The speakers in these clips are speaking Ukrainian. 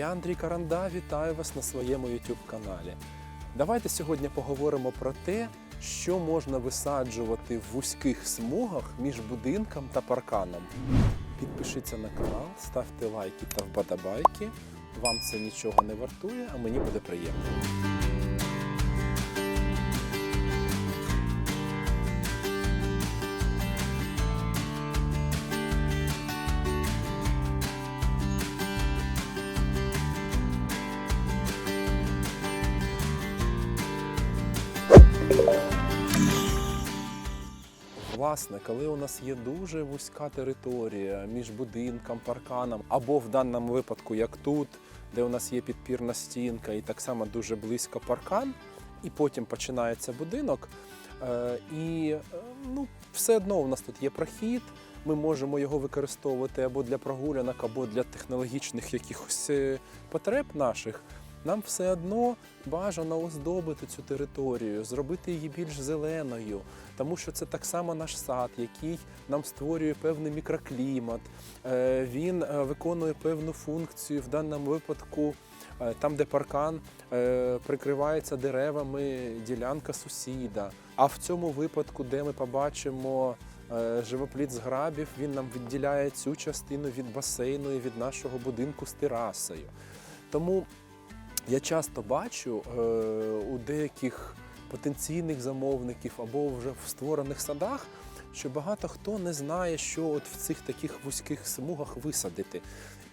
Я Андрій Каранда, вітаю вас на своєму YouTube каналі. Давайте сьогодні поговоримо про те, що можна висаджувати в вузьких смугах між будинком та парканом. Підпишіться на канал, ставте лайки та вподобайки. Вам це нічого не вартує, а мені буде приємно. Власне, коли у нас є дуже вузька територія між будинком, парканом, або в даному випадку, як тут, де у нас є підпірна стінка, і так само дуже близько паркан, і потім починається будинок. е, І е, ну, все одно у нас тут є прохід. Ми можемо його використовувати або для прогулянок, або для технологічних якихось е, потреб наших. Нам все одно бажано оздобити цю територію, зробити її більш зеленою, тому що це так само наш сад, який нам створює певний мікроклімат. Е, Він е, виконує певну функцію в даному випадку. е, Там, де паркан прикривається деревами, ділянка сусіда. А в цьому випадку, де ми побачимо живопліт з грабів, він нам відділяє цю частину від басейну і від нашого будинку з терасою. Тому я часто бачу е, у деяких потенційних замовників або вже в створених садах, що багато хто не знає, що от в цих таких вузьких смугах висадити.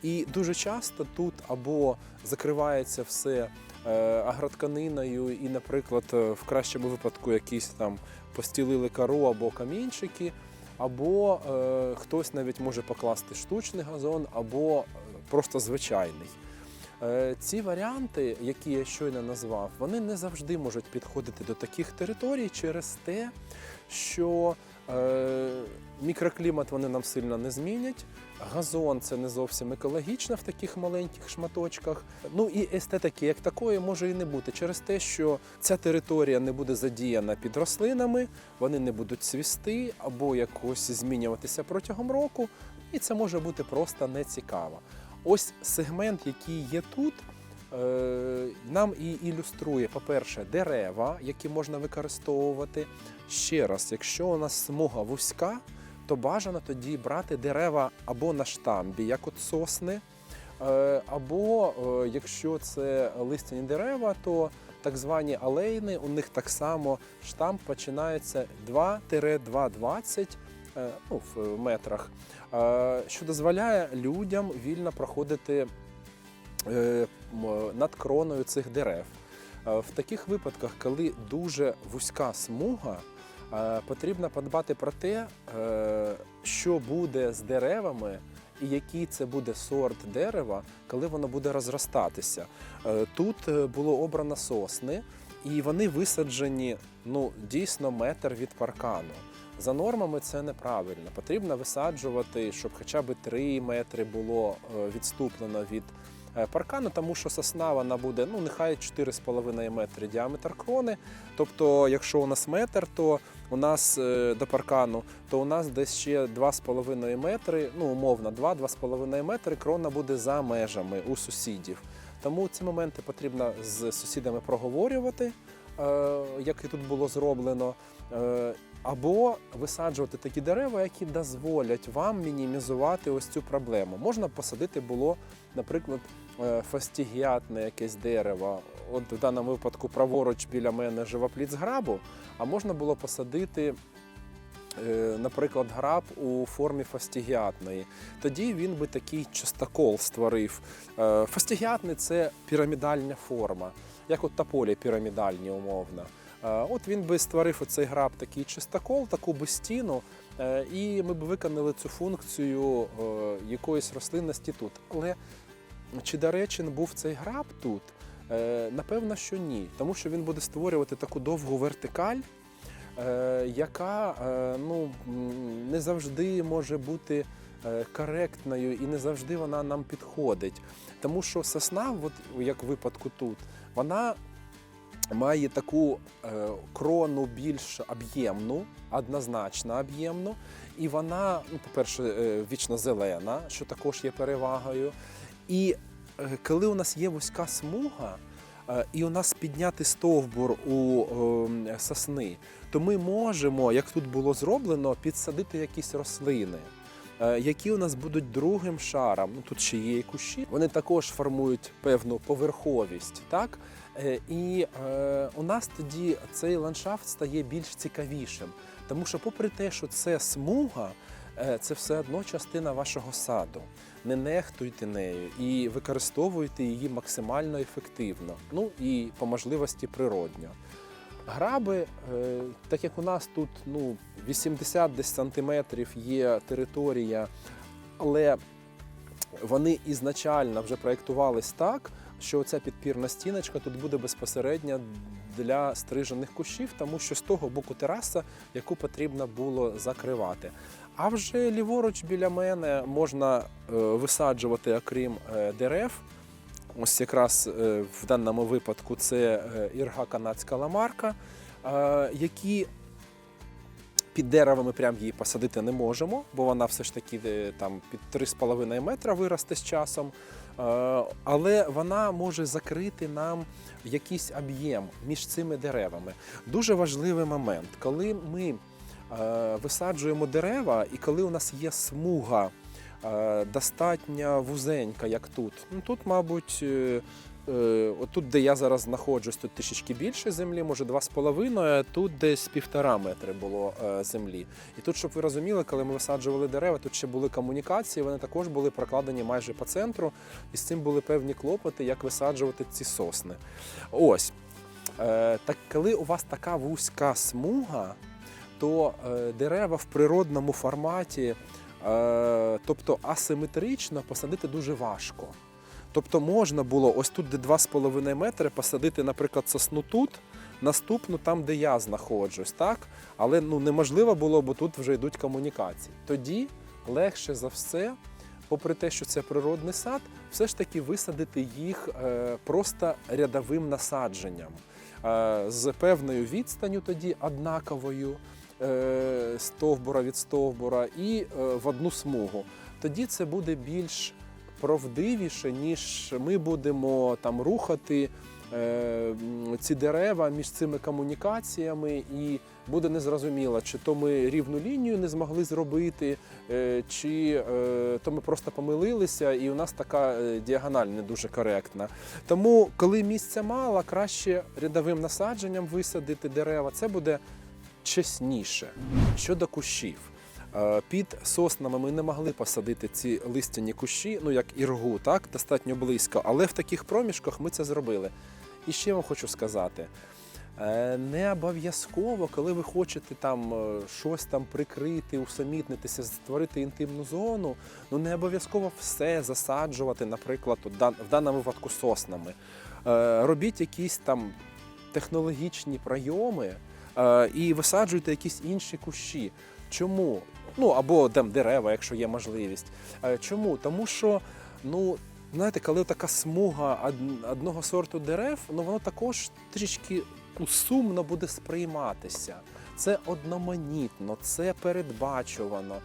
І дуже часто тут або закривається все е, агротканиною, і, наприклад, е, в кращому випадку якісь там постілили кару або камінчики, або е, хтось навіть може покласти штучний газон, або е, просто звичайний. Е, Ці варіанти, які я щойно назвав, вони не завжди можуть підходити до таких територій через те, що е, мікроклімат вони нам сильно не змінять. Газон це не зовсім екологічно в таких маленьких шматочках. Ну і естетики як такої може і не бути через те, що ця територія не буде задіяна під рослинами, вони не будуть цвісти або якось змінюватися протягом року, і це може бути просто нецікаво. Ось сегмент, який є тут, е, нам і ілюструє, по-перше, дерева, які можна використовувати. Ще раз, якщо у нас смуга вузька, то бажано тоді брати дерева або на штамбі, як от сосни, е, або е, якщо це листяні дерева, то так звані алейни, у них так само штамп починається 2-2,20 е, ну, в метрах, е, що дозволяє людям вільно проходити е, над кроною цих дерев. Е, В таких випадках, коли дуже вузька смуга, е, потрібно подбати про те, е, що буде з деревами і який це буде сорт дерева, коли воно буде розростатися. Е, Тут е, було обрано сосни, і вони висаджені ну, дійсно метр від паркану. За нормами це неправильно. Потрібно висаджувати, щоб хоча б 3 метри було е, відступлено від е, паркану, тому що сосна вона буде ну нехай 4,5 метри діаметр крони. Тобто, якщо у нас метр, то у нас е, до паркану, то у нас десь ще 2,5 метри, ну умовно 2-2,5 метри крона буде за межами у сусідів. Тому ці моменти потрібно з сусідами проговорювати, як і тут було зроблено. Або висаджувати такі дерева, які дозволять вам мінімізувати ось цю проблему. Можна посадити було, наприклад, е, фастігіатне якесь дерево. От в даному випадку праворуч біля мене живопліт з грабу, а можна було посадити. е, Наприклад, граб у формі фастігіатної. Тоді він би такий частокол створив. Е, Фастігіатний це пірамідальна форма, як от тополі пірамідальні умовно. Е, От він би створив оцей граб такий чистокол, таку би стіну, е, і ми б виконали цю функцію е, якоїсь рослинності тут. Але чи доречен був цей граб тут? Напевно, що ні, тому що він буде створювати таку довгу вертикаль, яка ну, не завжди може бути коректною і не завжди вона нам підходить. Тому що сосна, от, як в випадку тут, вона має таку е, крону більш об'ємну, однозначно об'ємну, і вона, ну, по-перше, е, вічно зелена, що також є перевагою. І е, коли у нас є вузька смуга, і у нас підняти стовбур у е, сосни, то ми можемо, як тут було зроблено, підсадити якісь рослини. Які у нас будуть другим шаром, ну тут ще є і кущі, вони також формують певну поверховість, так? Е, І е, у нас тоді цей ландшафт стає більш цікавішим. Тому що, попри те, що це смуга, е, це все одно частина вашого саду. Не нехтуйте нею і використовуйте її максимально ефективно, ну і по можливості природньо. Граби, так як у нас тут ну, 80 десь сантиметрів є територія, але вони ізначально вже проєктувались так, що ця підпірна стіночка тут буде безпосередньо для стрижених кущів, тому що з того боку тераса, яку потрібно було закривати. А вже ліворуч біля мене можна е, висаджувати, окрім е, дерев. Ось якраз е, в даному випадку це ірга канадська ламарка, які під деревами прям її посадити не можемо, бо вона все ж таки там під 3,5 метра виросте з часом. Е, Але вона може закрити нам якийсь об'єм між цими деревами. Дуже важливий момент, коли ми е, висаджуємо дерева, і коли у нас є смуга е, достатньо вузенька, як тут. Ну тут, мабуть, отут, де я зараз знаходжусь, тут трішечки більше землі, може 2,5, а тут десь півтора метри було е, землі. І тут, щоб ви розуміли, коли ми висаджували дерева, тут ще були комунікації, вони також були прокладені майже по центру, і з цим були певні клопоти, як висаджувати ці сосни. Ось. Е, Так коли у вас така вузька смуга, то е, дерева в природному форматі, е, тобто асиметрично, посадити дуже важко. Тобто можна було ось тут, де 2,5 метри, посадити, наприклад, сосну тут, наступну там, де я знаходжусь, так? Але ну, неможливо було, бо тут вже йдуть комунікації. Тоді легше за все, попри те, що це природний сад, все ж таки висадити їх е, просто рядовим насадженням е, з певною відстанню тоді однаковою е, стовбура від стовбура і в одну смугу. Тоді це буде більш правдивіше, ніж ми будемо там рухати е, ці дерева між цими комунікаціями, і буде незрозуміло, чи то ми рівну лінію не змогли зробити, е, чи е, то ми просто помилилися, і у нас така е, діагональ не дуже коректна. Тому, коли місця мало, краще рядовим насадженням висадити дерева. Це буде чесніше. Щодо кущів. Е, Під соснами ми не могли посадити ці листяні кущі, ну як іргу, так, достатньо близько, але в таких проміжках ми це зробили. І ще вам хочу сказати: е, не обов'язково, коли ви хочете там е, щось там прикрити, усамітнитися, створити інтимну зону, ну не обов'язково все засаджувати, наприклад, в даному випадку соснами. Робіть якісь там технологічні прийоми і висаджуйте якісь інші кущі. Чому? Ну або там дерева, якщо є можливість. Е, Чому? Тому що, ну, знаєте, коли така смуга од- одного сорту дерев, ну воно також трішки сумно буде сприйматися. Це одноманітно, це передбачувано.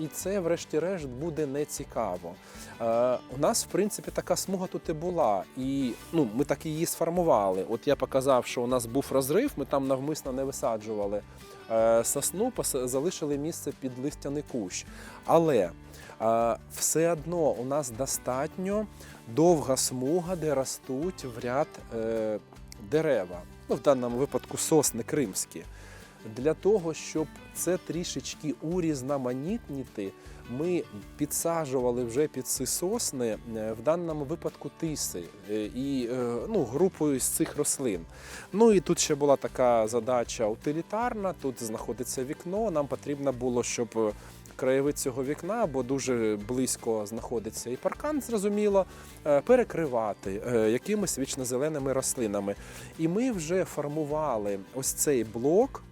І це, врешті-решт, буде нецікаво. Е, у нас, в принципі, така смуга тут і була. І ну, ми так її сформували. От я показав, що у нас був розрив, ми там навмисно не висаджували е, сосну, залишили місце під листяний кущ. Але е, все одно у нас достатньо довга смуга, де ростуть в ряд е, дерева. Ну, в даному випадку сосни кримські. Для того, щоб це трішечки урізноманітніти, ми підсаджували вже під сосни е, в даному випадку тиси е, і е, ну, групою з цих рослин. Ну і тут ще була така задача утилітарна. Тут знаходиться вікно. Нам потрібно було, щоб краєвид цього вікна, бо дуже близько знаходиться і паркан, зрозуміло, перекривати якимись вічнозеленими рослинами. І ми вже формували ось цей блок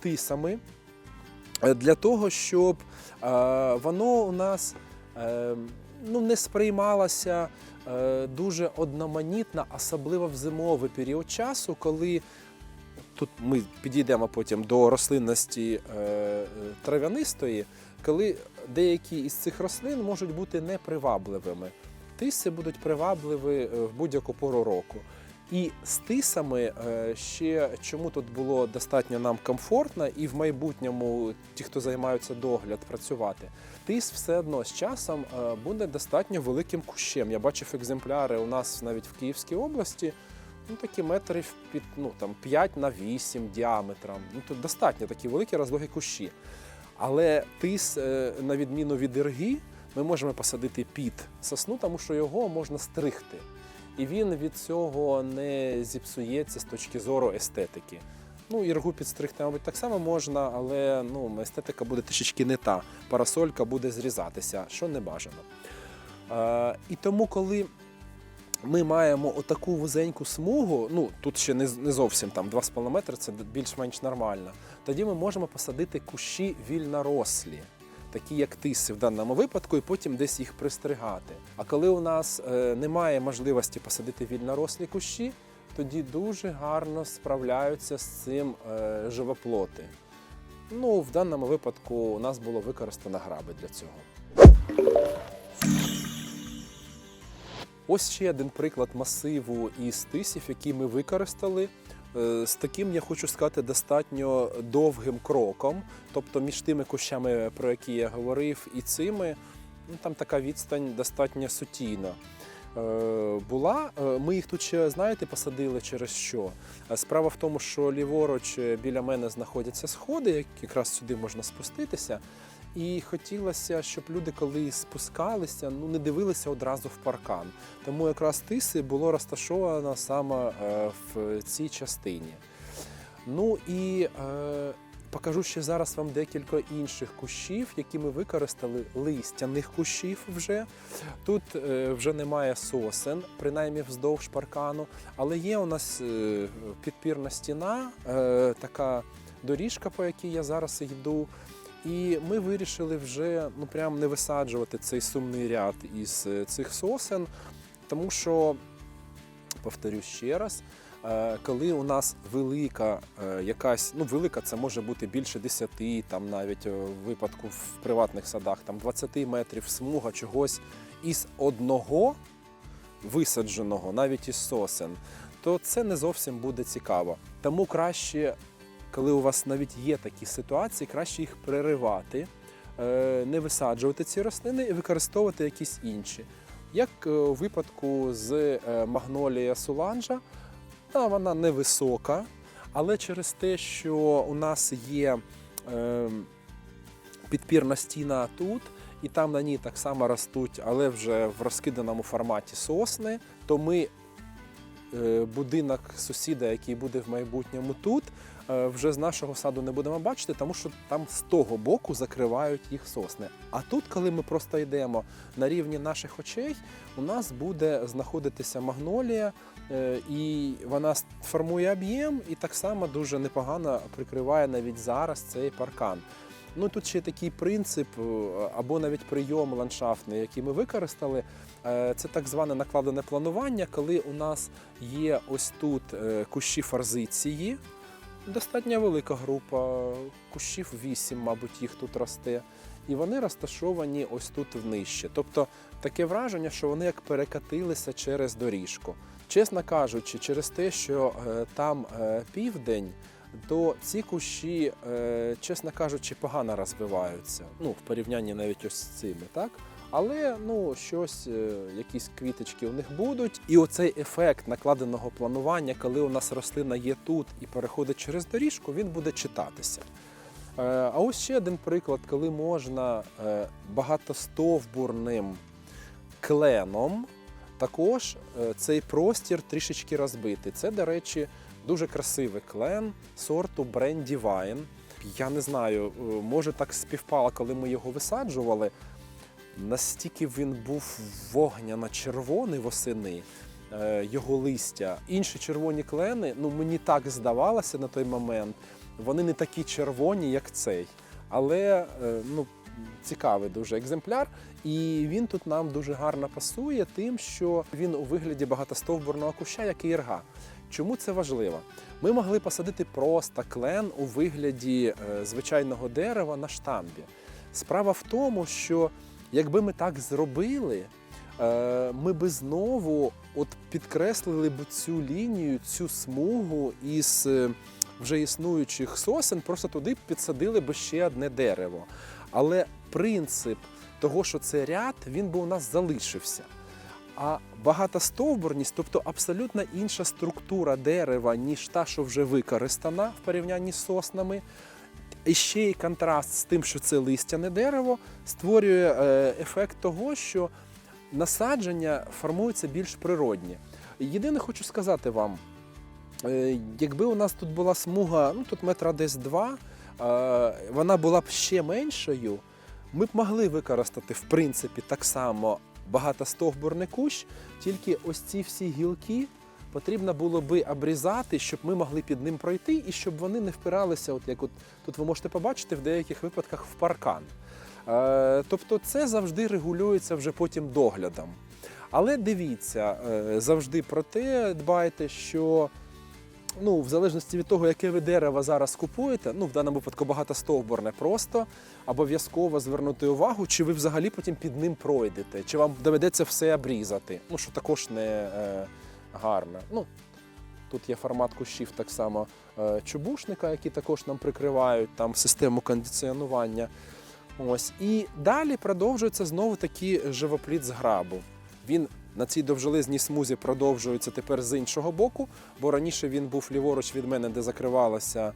тисами е, для того, щоб е, воно у нас е, ну, не сприймалося е, дуже одноманітно, особливо в зимовий період часу, коли тут ми підійдемо потім до рослинності е, е, трав'янистої, коли деякі із цих рослин можуть бути непривабливими. тиси будуть привабливі е, в будь-яку пору року. І з тисами е, ще чому тут було достатньо нам комфортно, і в майбутньому ті, хто займаються догляд, працювати. Тис все одно з часом е, буде достатньо великим кущем. Я бачив екземпляри у нас навіть в Київській області. Ну, такі метрів під ну, там, 5 на 8 діаметром. Ну, тут достатньо такі великі розлоги кущі. Але тис, е, на відміну від ірги, ми можемо посадити під сосну, тому що його можна стригти. І він від цього не зіпсується з точки зору естетики. Ну, іргу підстригти, мабуть, так само можна, але ну, естетика буде трішечки не та. Парасолька буде зрізатися, що не бажано. Е, і тому, коли ми маємо отаку вузеньку смугу, ну тут ще не, не зовсім там 2,5 метри, це більш-менш нормально. Тоді ми можемо посадити кущі вільнорослі, такі як тиси в даному випадку, і потім десь їх пристригати. А коли у нас е, немає можливості посадити вільнорослі кущі, тоді дуже гарно справляються з цим е, живоплоти. Ну, в даному випадку у нас було використано граби для цього. Ось ще один приклад масиву із тисів, який ми використали. Е, З таким я хочу сказати достатньо довгим кроком. Тобто між тими кущами, про які я говорив, і цими ну, там така відстань достатньо сутійна. Е, Була Е, ми їх тут ще знаєте посадили через що? Справа в тому, що ліворуч біля мене знаходяться сходи, як якраз сюди можна спуститися. І хотілося, щоб люди, коли спускалися, ну не дивилися одразу в паркан. Тому якраз тиси було розташовано саме е, в цій частині. Ну і е, покажу ще зараз вам декілька інших кущів, які ми використали листяних кущів вже. Тут е, вже немає сосен, принаймні вздовж паркану, але є у нас е, підпірна стіна, е, така доріжка, по якій я зараз йду. І ми вирішили вже ну прям не висаджувати цей сумний ряд із е, цих сосен, тому що, повторю ще раз, е, коли у нас велика е, якась, ну велика, це може бути більше 10, там навіть в випадку в приватних садах, там 20 метрів смуга чогось із одного висадженого, навіть із сосен, то це не зовсім буде цікаво. Тому краще коли у вас навіть є такі ситуації, краще їх переривати, е, не висаджувати ці рослини і використовувати якісь інші. Як е, у випадку з е, магнолія суланжа, вона невисока, але через те, що у нас є е, підпірна стіна тут, і там на ній так само ростуть, але вже в розкиданому форматі сосни, то ми будинок сусіда, який буде в майбутньому тут, вже з нашого саду не будемо бачити, тому що там з того боку закривають їх сосни. А тут, коли ми просто йдемо на рівні наших очей, у нас буде знаходитися магнолія, е, і вона формує об'єм і так само дуже непогано прикриває навіть зараз цей паркан. Ну тут ще такий принцип е, або навіть прийом ландшафтний, який ми використали. Е, Це так зване накладене планування, коли у нас є ось тут е, кущі форзиції. Достатньо велика група, кущів 8, мабуть, їх тут росте. І вони розташовані ось тут внижче. Тобто таке враження, що вони як перекатилися через доріжку. Чесно кажучи, через те, що е, там е, південь, то ці кущі, е, чесно кажучи, погано розвиваються. Ну, в порівнянні навіть ось з цими, так? Але ну, щось, е, якісь квіточки у них будуть. І оцей ефект накладеного планування, коли у нас рослина є тут і переходить через доріжку, він буде читатися. Е, А ось ще один приклад, коли можна е, багатостовбурним кленом також цей простір трішечки розбити. Це, до речі, дуже красивий клен сорту Brandywine. Я не знаю, може так співпало, коли ми його висаджували. Настільки він був вогняно-червоний восени, е, його листя. Інші червоні клени, ну мені так здавалося на той момент, вони не такі червоні, як цей. Але е, ну, цікавий дуже екземпляр. І він тут нам дуже гарно пасує тим, що він у вигляді багатостовбурного куща, як і ірга. Чому це важливо? Ми могли посадити просто клен у вигляді е, звичайного дерева на штамбі. Справа в тому, що якби ми так зробили, е, ми би знову от підкреслили б цю лінію, цю смугу із е, вже існуючих сосен, просто туди підсадили б ще одне дерево. Але принцип того, що це ряд, він би у нас залишився. А багатостовбурність, тобто абсолютно інша структура дерева, ніж та, що вже використана в порівнянні з соснами. І ще й контраст з тим, що це листяне дерево, створює е, ефект того, що насадження формуються більш природні. Єдине хочу сказати вам, е, якби у нас тут була смуга, ну тут метра десь два, е, вона була б ще меншою, ми б могли використати в принципі так само багатостовбурний кущ, тільки ось ці всі гілки потрібно було би обрізати, щоб ми могли під ним пройти, і щоб вони не впиралися, от як от тут ви можете побачити в деяких випадках в паркан. Е, тобто це завжди регулюється вже потім доглядом. Але дивіться, е, завжди про те дбайте, що ну, в залежності від того, яке ви дерево зараз купуєте, ну в даному випадку багатостовбурне, просто обов'язково звернути увагу, чи ви взагалі потім під ним пройдете, чи вам доведеться все обрізати. Ну, що також не е, гарно. Ну, тут є формат кущів так само е, чубушника, які також нам прикривають там систему кондиціонування. Ось. І далі продовжується знову таки живопліт з грабу. Він на цій довжелезній смузі продовжується тепер з іншого боку, бо раніше він був ліворуч від мене, де закривалася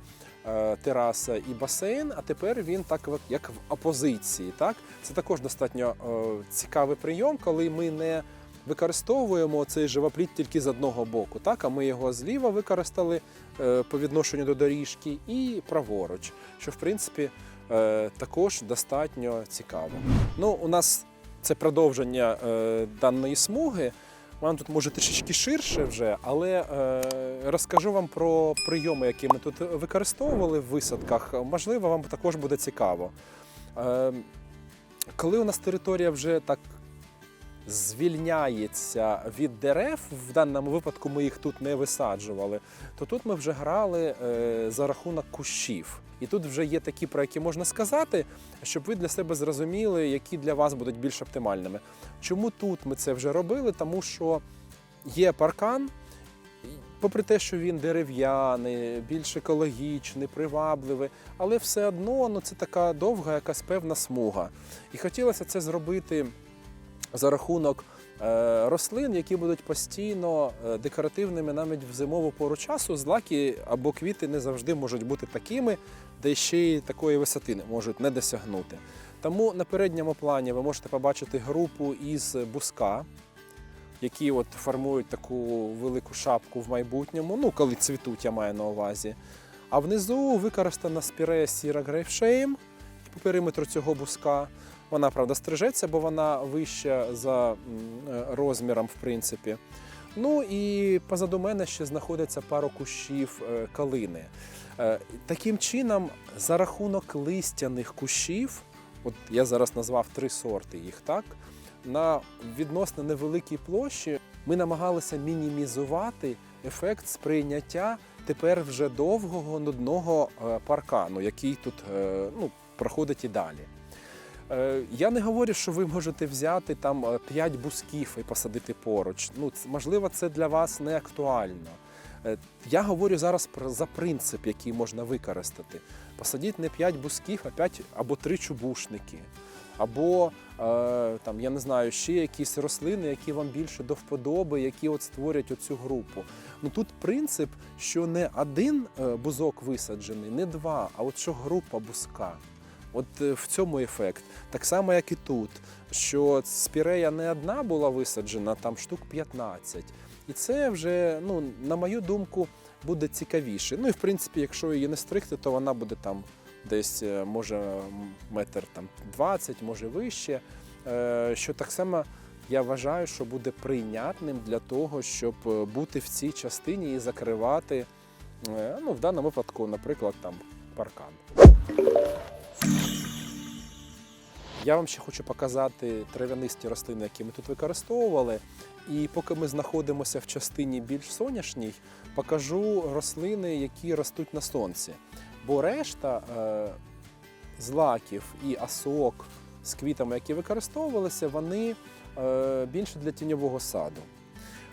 е, тераса і басейн, а тепер він так як в опозиції. Так? Це також достатньо е, цікавий прийом, коли ми не використовуємо цей живопліт тільки з одного боку, так? а ми його зліва використали е, по відношенню до доріжки і праворуч, що в принципі е, також достатньо цікаво. Ну, у нас це продовження е, даної смуги. Вам тут може трішечки ширше вже, але е, розкажу вам про прийоми, які ми тут використовували в висадках. Можливо, вам також буде цікаво. Е, коли у нас територія вже так звільняється від дерев, в даному випадку ми їх тут не висаджували, то тут ми вже грали е, за рахунок кущів. І тут вже є такі, про які можна сказати, щоб ви для себе зрозуміли, які для вас будуть більш оптимальними. Чому тут ми це вже робили? Тому що є паркан, попри те, що він дерев'яний, більш екологічний, привабливий, але все одно ну, це така довга якась певна смуга. І хотілося це зробити за рахунок е, рослин, які будуть постійно е, декоративними навіть в зимову пору часу. Злаки або квіти не завжди можуть бути такими, де ще й такої висоти не можуть не досягнути. Тому на передньому плані ви можете побачити групу із буска, які от формують таку велику шапку в майбутньому, ну коли цвітуть, я маю на увазі. А внизу використана спірея сіра грейпшейм по периметру цього буска. Вона, правда, стрижеться, бо вона вища за е, розміром, в принципі. Ну і позаду мене ще знаходиться пару кущів е, калини. Е, Таким чином, за рахунок листяних кущів, от я зараз назвав три сорти їх, так? На відносно невеликій площі ми намагалися мінімізувати ефект сприйняття тепер вже довгого нудного паркану, який тут ну, проходить і далі. Е, Я не говорю, що ви можете взяти там 5 бусків і посадити поруч. Ну, можливо, це для вас не актуально. Е, Я говорю зараз про за принцип, який можна використати. Посадіть не 5 бусків, а 5 або 3 чубушники. Або е, там, я не знаю, ще якісь рослини, які вам більше до вподоби, які от створять оцю групу. Ну тут принцип, що не один е, бузок висаджений, не два, а от що група буска. От е, в цьому ефект. Так само, як і тут, що спірея не одна була висаджена, там штук 15. І це вже, ну, на мою думку, буде цікавіше. Ну і в принципі, якщо її не стригти, то вона буде там десь, е, може, метр там 20, може вище. Е, Що так само я вважаю, що буде прийнятним для того, щоб бути в цій частині і закривати, ну, в даному випадку, наприклад, там паркан. Я вам ще хочу показати трав'янисті рослини, які ми тут використовували. І поки ми знаходимося в частині більш соняшній, покажу рослини, які ростуть на сонці. Бо решта е, злаків і асок з квітами, які використовувалися, вони е, більше для тіньового саду.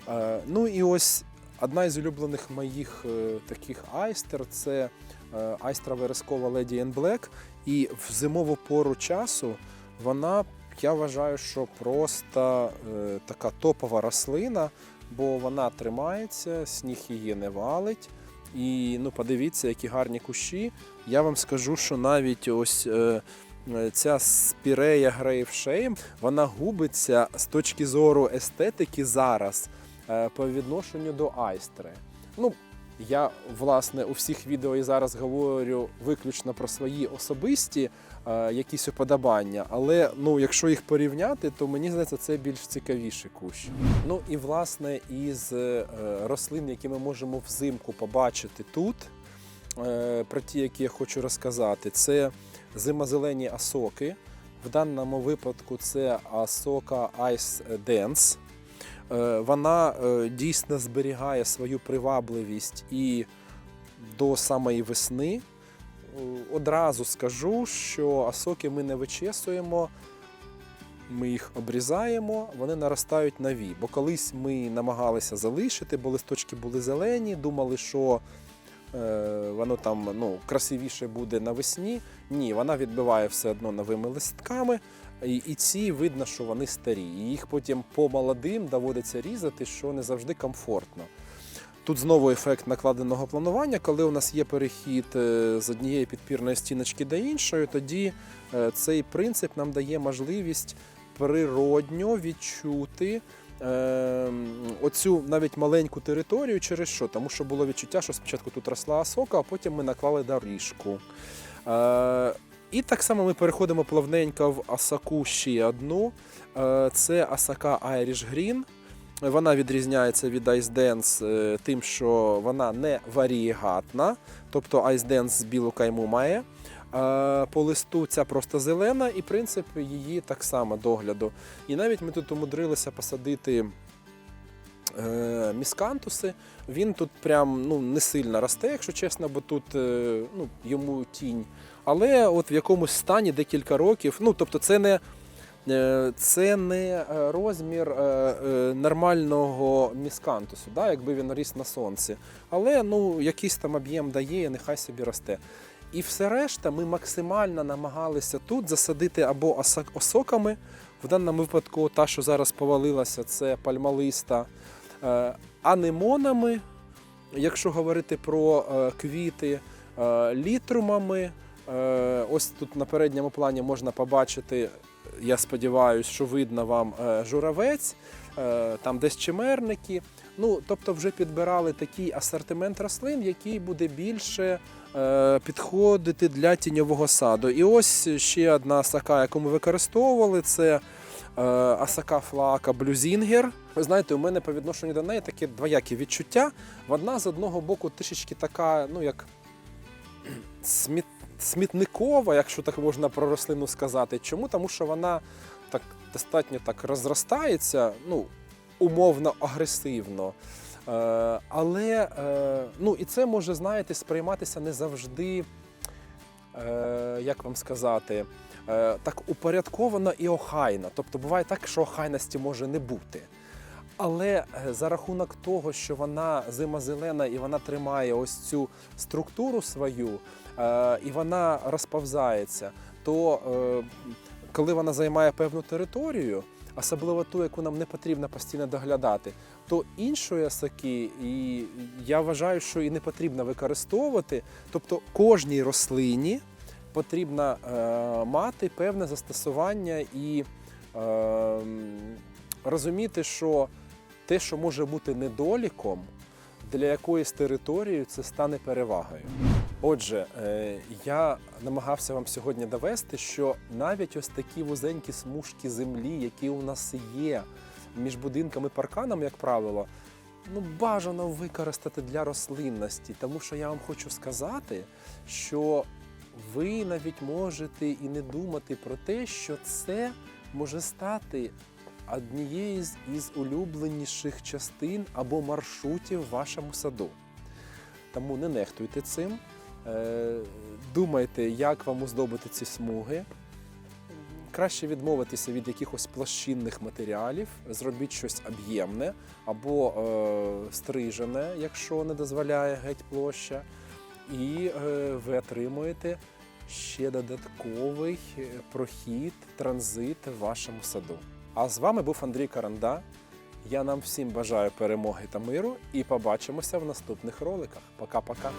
Е, Ну і ось одна із улюблених моїх е, таких айстер це е, айстра верескова Lady Black. І в зимову пору часу вона, я вважаю, що просто е, така топова рослина, бо вона тримається, сніг її не валить. І ну, подивіться, які гарні кущі. Я вам скажу, що навіть ось е, е, ця спірея Грейвшейм, вона губиться з точки зору естетики зараз е, по відношенню до айстри. Ну, я власне у всіх відео і зараз говорю виключно про свої особисті якісь уподобання, але ну, якщо їх порівняти, то мені здається, це більш цікавіший кущ. Ну і власне із е, рослин, які ми можемо взимку побачити тут, е, про ті, які я хочу розказати, це зимозелені асоки. В даному випадку це асока Ice Dance. Е, Вона е, дійсно зберігає свою привабливість і до самої весни. Е, Одразу скажу, що асоки ми не вичесуємо, ми їх обрізаємо, вони наростають нові. Бо колись ми намагалися залишити, бо листочки були зелені, думали, що е, воно там ну, красивіше буде навесні. Ні, вона відбиває все одно новими листками. І, і ці видно, що вони старі. І їх потім по молодим доводиться різати, що не завжди комфортно. Тут знову ефект накладеного планування, коли у нас є перехід е, з однієї підпірної стіночки до іншої, тоді е, цей принцип нам дає можливість природньо відчути е, оцю навіть маленьку територію через що? Тому що було відчуття, що спочатку тут росла осока, а потім ми наклали доріжку. Е, і так само ми переходимо плавненько в асаку ще одну. Це асака Irish Green. Вона відрізняється від Ice Dance е, тим, що вона не варієгатна, тобто Ice Dance білу кайму має. По листу ця просто зелена, і принцип її так само догляду. І навіть ми тут умудрилися посадити е, міскантуси. Він тут прям ну, не сильно росте, якщо чесно, бо тут е, ну, йому тінь. Але от в якомусь стані декілька років. Ну, тобто, це не. Е, Це не е, розмір е, нормального міскантусу, да, якби він ріс на сонці. Але ну, якийсь там об'єм дає, і нехай собі росте. І все решта ми максимально намагалися тут засадити або осоками. В даному випадку, та, що зараз повалилася, це пальмалиста, анемонами, якщо говорити про квіти, літрумами. Ось тут на передньому плані можна побачити, я сподіваюся, що видно вам е, журавець, е, там десь чимерники. Ну, тобто вже підбирали такий асортимент рослин, який буде більше е, підходити для тіньового саду. І ось ще одна асака, яку ми використовували, це асака флака блюзінгер. Ви знаєте, у мене по відношенню до неї таке двоякі відчуття. Вона з одного боку трішечки така, ну як сміт, смітникова, якщо так можна про рослину сказати. Чому? Тому що вона так достатньо так розростається, ну, умовно агресивно. Е, але е, ну, і це може, знаєте, сприйматися не завжди, е, як вам сказати, е, так упорядковано і охайно. Тобто буває так, що охайності може не бути. Але е, за рахунок того, що вона зимозелена і вона тримає ось цю структуру свою, і вона розповзається, то е, коли вона займає певну територію, особливо ту, яку нам не потрібно постійно доглядати, то іншої осаки, і я вважаю, що і не потрібно використовувати. Тобто кожній рослині потрібно е, мати певне застосування і е, розуміти, що те, що може бути недоліком, для якоїсь території це стане перевагою. Отже, е, я намагався вам сьогодні довести, що навіть ось такі вузенькі смужки землі, які у нас є між будинками і парканом, як правило, ну бажано використати для рослинності, тому що я вам хочу сказати, що ви навіть можете і не думати про те, що це може стати однією з із улюбленіших частин або маршрутів в вашому саду. Тому не нехтуйте цим. Е, Думайте, як вам оздобити ці смуги. краще відмовитися від якихось площинних матеріалів, зробіть щось об'ємне або е, стрижене, якщо не дозволяє геть площа, і е, ви отримуєте ще додатковий е, прохід, транзит в вашому саду. А з вами був Андрій Каранда. Я нам всім бажаю перемоги та миру і побачимося в наступних роликах. Пока-пока.